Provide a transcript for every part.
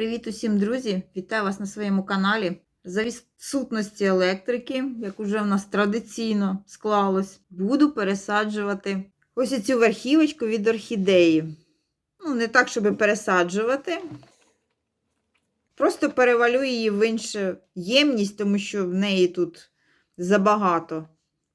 Привіт усім, друзі! Вітаю вас на своєму каналі. За відсутності електрики, як уже в нас традиційно склалось, буду пересаджувати ось цю верхівочку від орхідеї. Ну, не так, щоб пересаджувати. Просто перевалю її в іншу ємність, тому що в неї тут забагато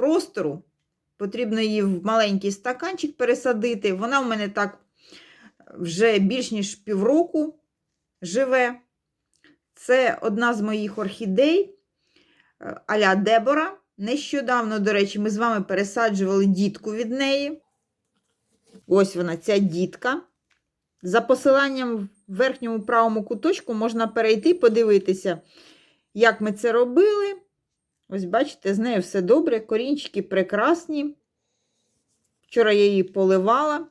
простору. Потрібно її в маленький стаканчик пересадити. Вона в мене так вже більш ніж півроку живе. Це одна з моїх орхідей е, аля Дебора. Нещодавно, до речі, ми з вами пересаджували дітку від неї. Ось вона, ця дітка. За посиланням в верхньому правому куточку можна перейти, подивитися, як ми це робили. Ось, бачите, з нею все добре, корінчики прекрасні. Вчора я її поливала.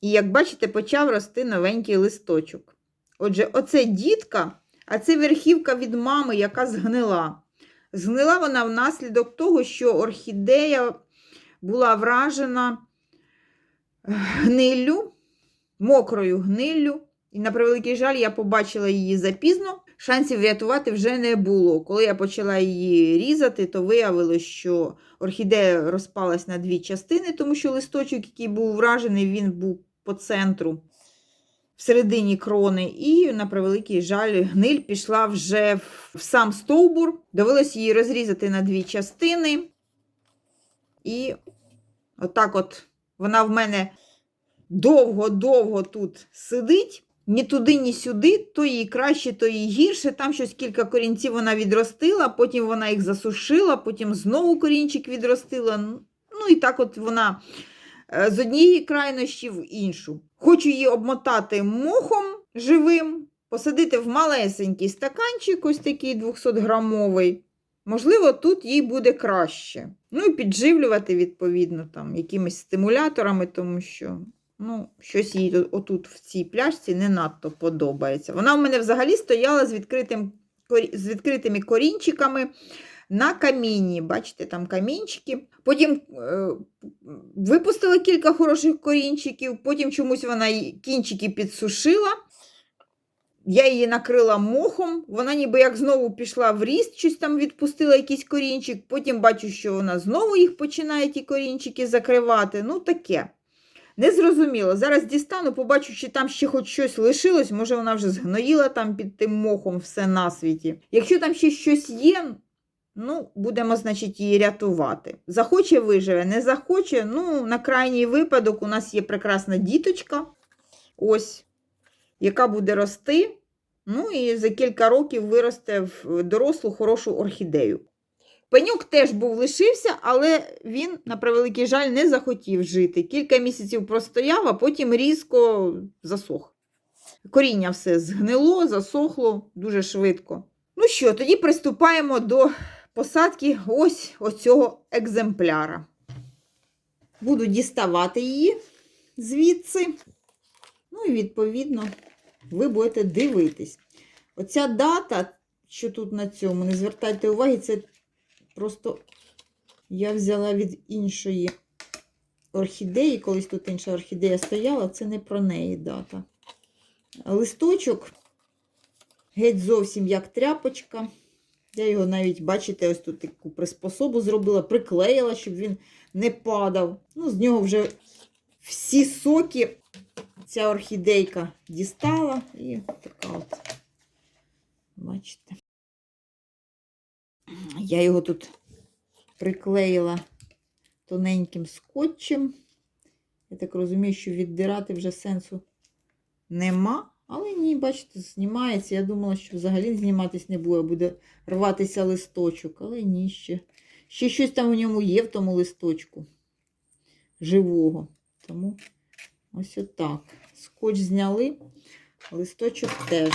І, як бачите, почав рости новенький листочок. Отже, оце дітка, а це верхівка від мами, яка згнила. Згнила вона внаслідок того, що орхідея була вражена гниллю, мокрою гниллю. І, на превеликий жаль, я побачила її запізно. Шансів врятувати вже не було. Коли я почала її різати, то виявилось, що орхідея розпалась на дві частини, тому що листочок, який був вражений, він був по центру всередині крони, і, на превеликий жаль, гниль пішла вже в сам стовбур. Довелося її розрізати на дві частини. І отак от вона в мене довго-довго тут сидить. Ні туди, ні сюди, то їй краще, то їй гірше. Там щось кілька корінців вона відростила, потім вона їх засушила, потім знову корінчик відростила. Ну і так от вона Е, з однієї крайнощі в іншу. Хочу її обмотати мохом живим, посадити в малесенький стаканчик, ось такий 200-грамовий. Можливо, тут їй буде краще. Ну і підживлювати, відповідно, там, якимись стимуляторами, тому що ну, щось їй отут в цій пляшці не надто подобається. Вона в мене взагалі стояла з відкритим, з відкритими корінчиками на камінні. Бачите, там камінчики. Потім е, випустила кілька хороших корінчиків, потім чомусь вона кінчики підсушила. Я її накрила мохом, вона ніби як знову пішла в ріст, щось там відпустила якийсь корінчик, потім бачу, що вона знову їх починає ті корінчики закривати. Ну, таке. Незрозуміло. Зараз дістану, побачу, чи там ще хоч щось лишилось, може вона вже згноїла там під тим мохом все на світі. Якщо там ще щось є, Ну, будемо, значить, її рятувати. Захоче виживе, не захоче. Ну, на крайній випадок у нас є прекрасна діточка, ось, яка буде рости. Ну, і за кілька років виросте в дорослу хорошу орхідею. Пенюк теж був лишився, але він, на превеликий жаль, не захотів жити. Кілька місяців простояв, а потім різко засох. Коріння все згнило, засохло дуже швидко. Ну що, тоді приступаємо до посадки ось оцього екземпляра. Буду діставати її звідси. Ну і, відповідно, ви будете дивитись. Оця дата, що тут на цьому, не звертайте уваги, це просто я взяла від іншої орхідеї, колись тут інша орхідея стояла, це не про неї дата. Листочок геть зовсім як тряпочка. Я його навіть, бачите, ось тут таку приспособу зробила, приклеїла, щоб він не падав. Ну, З нього вже всі соки ця орхідейка дістала і така от, бачите, я його тут приклеїла тоненьким скотчем. Я так розумію, що віддирати вже сенсу нема. Але ні, бачите, знімається. Я думала, що взагалі зніматись не буде, буде рватися листочок, але ні, ще. Ще щось там у ньому є в тому листочку живого. Тому ось отак. Скотч зняли, листочок теж.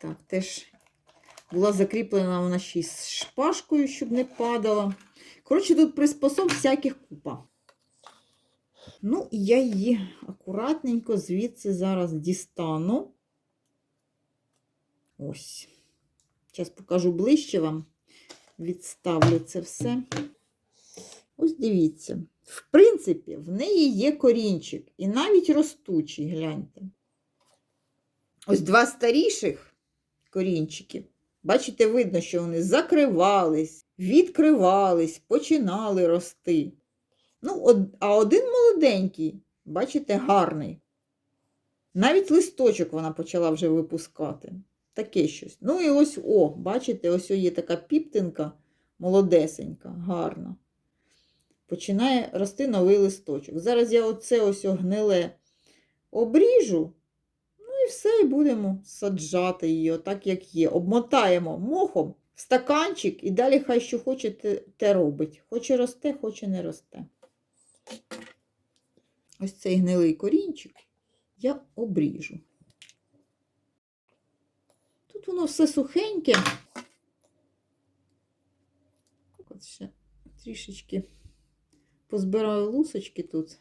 Так, теж була закріплена вона ще з шпажкою, щоб не падала. Коротше, тут приспособ всяких купа. Ну, і я її акуратненько звідси зараз дістану. Ось. Зараз покажу ближче вам. відставлю це все. Ось дивіться. В принципі, в неї є корінчик, і навіть ростучий, гляньте. Ось два старіших корінчики. Бачите, видно, що вони закривались, відкривались, починали рости. Ну, а один молоденький, бачите, гарний. Навіть листочок вона почала вже випускати. Таке щось. Ну і ось, о, бачите, ось є така піптинка молодесенька, гарна. Починає рости новий листочок. Зараз я оце ось гниле обріжу, і все, і будемо саджати її, отак, як є. Обмотаємо мохом в стаканчик і далі хай що хоче, те, робить. Хоче росте, хоче не росте. Ось цей гнилий корінчик я обріжу. Тут воно все сухеньке. От ще трішечки позбираю лусочки тут,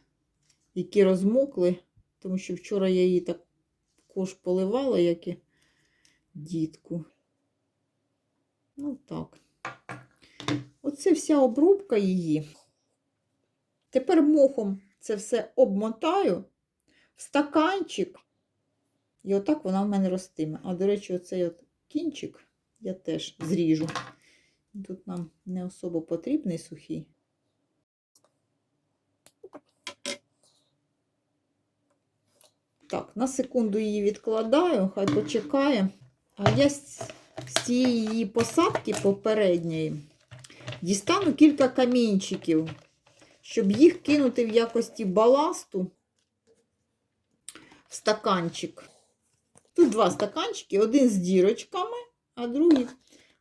які розмокли, тому що вчора я її також поливала, як і дітку. Ну так. Оце вся обробка її. Тепер мохом це все обмотаю в стаканчик. І отак вона в мене ростиме. А, до речі, оцей от кінчик я теж зріжу. Тут нам не особо потрібний сухий. Так, на секунду її відкладаю, хай почекає. А я з, цієї посадки попередньої дістану кілька камінчиків, щоб їх кинути в якості баласту в стаканчик. Тут два стаканчики, один з дірочками, а другий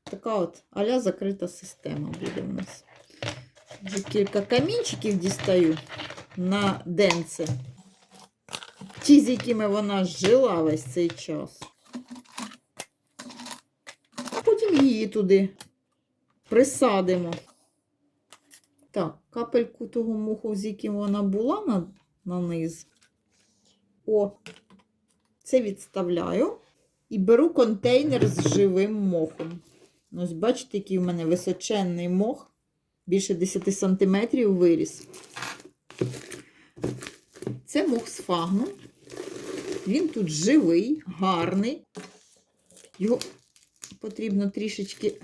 така от аля закрита система буде у нас. Кілька камінчиків дістаю на денце. Ті, з якими вона жила весь цей час. Потім її туди присадимо. Так, капельку того муху, з яким вона була на, на низ. О, це відставляю і беру контейнер з живим мохом. Ось бачите, який в мене височенний мох, більше 10 см виріс. Це мох з фагну. Він тут живий, гарний. Його потрібно трішечки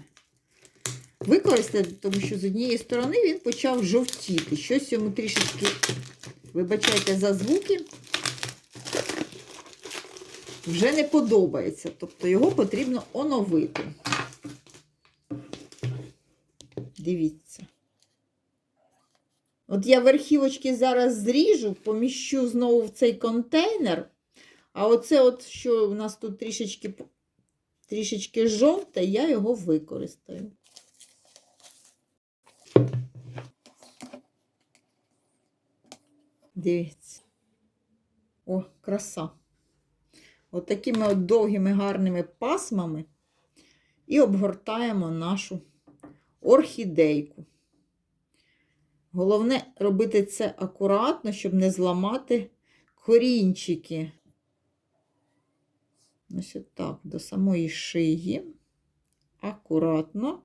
використати, тому що з однієї сторони він почав жовтіти. Щось йому трішечки, вибачайте за звуки, вже не подобається. Тобто його потрібно оновити. Дивіться. От я верхівочки зараз зріжу, поміщу знову в цей контейнер. А оце, от, що у нас тут трішечки, трішечки жовте, я його використаю. Дивіться. О, краса. От такими от довгими гарними пасмами і обгортаємо нашу орхідейку. Головне робити це акуратно, щоб не зламати корінчики. Ось отак, до самої шиї. Акуратно.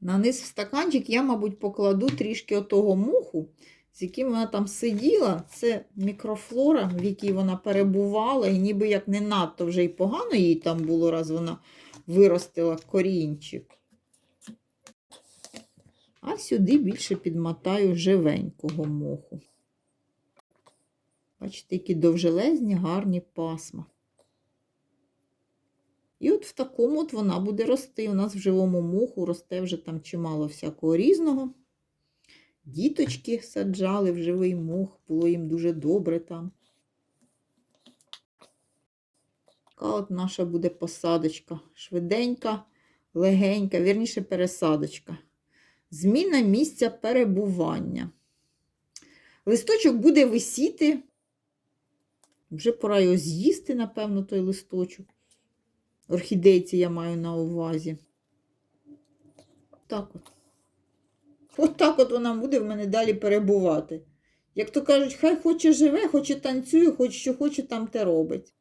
На низ в стаканчик я, мабуть, покладу трішки отого муху, з яким вона там сиділа. Це мікрофлора, в якій вона перебувала, і ніби як не надто вже й погано їй там було, раз вона виростила корінчик. А сюди більше підмотаю живенького моху. Бачите, які довжелезні, гарні пасма. І от в такому от вона буде рости. У нас в живому моху росте вже там чимало всякого різного. Діточки саджали в живий мох, було їм дуже добре там. Така от наша буде посадочка. Швиденька, легенька, вірніше пересадочка. Зміна місця перебування. Листочок буде висіти. Вже пора його з'їсти, напевно, той листочок. Орхідейці я маю на увазі. Так от. От так от вона буде в мене далі перебувати. Як то кажуть, хай хоче живе, хоче танцює, хоч що хоче, там те робить.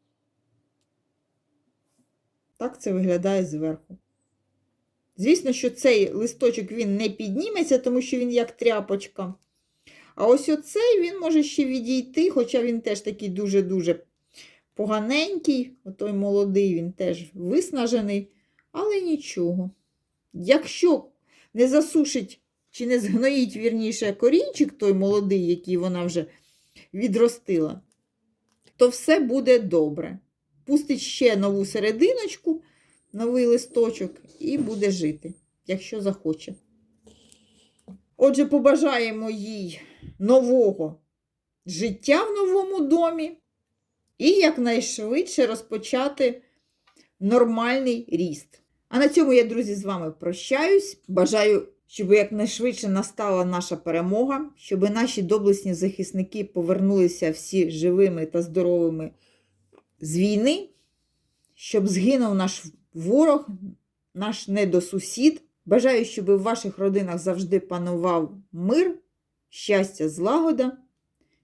Так це виглядає зверху. Звісно, що цей листочок він не підніметься, тому що він як тряпочка. А ось оцей він може ще відійти, хоча він теж такий дуже-дуже поганенький. Отой молодий, він теж виснажений, але нічого. Якщо не засушить чи не згноїть вірніше корінчик, той молодий, який вона вже відростила, то все буде добре. Пустить ще нову серединочку, новий листочок і буде жити, якщо захоче. Отже, побажаємо їй нового життя в новому домі і якнайшвидше розпочати нормальний ріст. А на цьому я, друзі, з вами прощаюсь. Бажаю, щоб якнайшвидше настала наша перемога, щоб наші доблесні захисники повернулися всі живими та здоровими з війни, щоб згинув наш ворог, наш недосусід. Бажаю, щоб в ваших родинах завжди панував мир, щастя, злагода,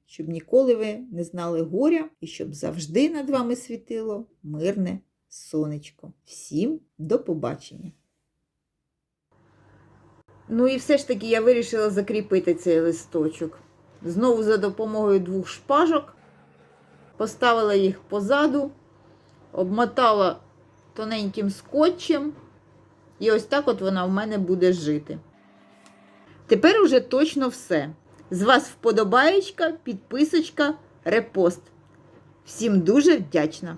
щоб ніколи ви не знали горя і щоб завжди над вами світило мирне сонечко. Всім до побачення! Ну і все ж таки я вирішила закріпити цей листочок. Знову за допомогою двох шпажок поставила їх позаду, обмотала тоненьким скотчем, і ось так от вона в мене буде жити. Тепер уже точно все. З вас вподобаєчка, підписочка, репост. Всім дуже вдячна!